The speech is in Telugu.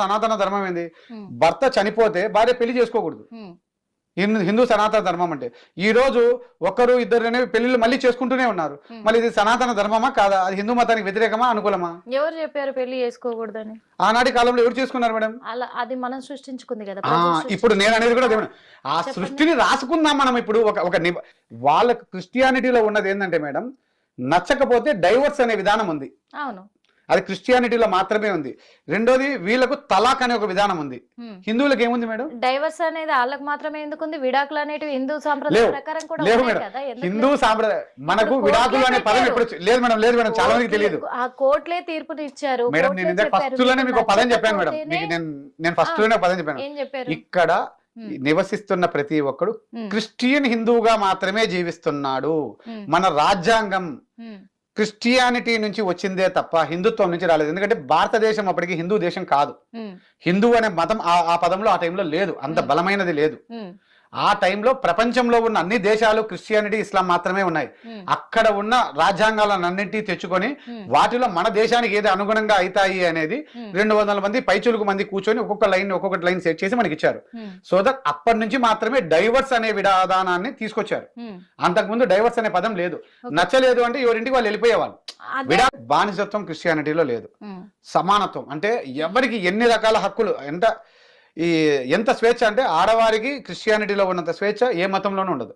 సనాతన ధర్మం ఏంది? భర్త చనిపోతే భార్య పెళ్ళి చేసుకోకూడదు. హిందూ సనాతన ధర్మం అంటే ఈ రోజు ఒకరు ఇద్దరు అనేవి పెళ్ళిళ్ళు మళ్ళీ చేసుకుంటూనే ఉన్నారు. మళ్ళీ ఇది సనాతన ధర్మమా కాదా? అది హిందూ మతానికి వ్యతిరేకమా అనుకూలమా? ఎవరు చెప్పారు పెళ్ళి చేసుకోకూడదని? ఆనాటి కాలంలో ఎవరు చేసుకున్నారు మేడం? అలా అది మనం సృష్టించుకుంది కదా. ఇప్పుడు నేను అనేది కూడా. ఆ. సృష్టిని రాసుకుందాం మనం ఇప్పుడు ఒక ఒక వాళ్ళకు క్రిస్టియానిటీలో ఉన్నది ఏంటంటే మేడం నచ్చకపోతే డైవర్స్ అనే విధానం ఉంది. అవును. అది క్రిస్టియానిటీలో మాత్రమే ఉంది. రెండోది వీళ్ళకు తలాక్ అనే ఒక విధానం ఉంది. హిందువులకు ఏముంది మేడం? డైవర్స్ అనేది వాళ్ళకి మాత్రమే ఎందుకుంది విడాకులు అనేటివి హిందూ సాంప్రదాయ లేవు. ప్రకారం కూడా లేవు ఉన్నాయి మేడం. ఎందుకు హిందూ? సాంప్రదాయం మనకు విడాకులు అనే పదం. ఎప్పుడు లేదు మేడం లేదు మేడం చాలా మందికి తెలియదు ఆ కోర్టులే తీర్పుని ఇచ్చారు. మేడం నేను. ఫస్ట్లోనే మీకు పదం చెప్పాను మేడం. మీకు నేను నేను ఫస్ట్లోనే పదం చెప్పాను. ఇక్కడ నివసిస్తున్న ప్రతి ఒక్కడు క్రిస్టియన్ హిందువుగా మాత్రమే జీవిస్తున్నాడు. మన రాజ్యాంగం క్రిస్టియానిటీ నుంచి వచ్చిందే తప్ప హిందుత్వం నుంచి రాలేదు. ఎందుకంటే భారతదేశం అప్పటికి హిందూ దేశం కాదు. హిందూ అనే మతం ఆ పదంలో ఆ టైంలో లేదు. అంత. బలమైనది లేదు. ఆ టైంలో ప్రపంచంలో ఉన్న అన్ని దేశాలు క్రిస్టియానిటీ ఇస్లాం మాత్రమే ఉన్నాయి. అక్కడ ఉన్న రాజ్యాంగాలను అన్నింటినీ తెచ్చుకొని వాటిలో మన దేశానికి ఏది అనుగుణంగా అవుతాయి అనేది రెండు వందల మంది పైచులుకు మంది కూర్చొని ఒక్కొక్క లైన్ ఒక్కొక్క లైన్ సెట్ చేసి మనకి ఇచ్చారు. సో దట్ అప్పటి నుంచి మాత్రమే డైవర్స్ అనే విధానాన్ని తీసుకొచ్చారు. అంతకుముందు డైవర్స్ అనే పదం లేదు. నచ్చలేదు అంటే ఎవరింటికి వాళ్ళు వెళ్ళిపోయేవాళ్ళు. విడా బానిసత్వం క్రిస్టియానిటీలో లేదు. సమానత్వం అంటే ఎవరికి ఎన్ని రకాల హక్కులు ఎంత ఈ ఎంత స్వేచ్ఛ అంటే ఆడవారికి క్రిస్టియానిటీలో ఉన్నంత స్వేచ్ఛ ఏ మతంలోనూ ఉండదు.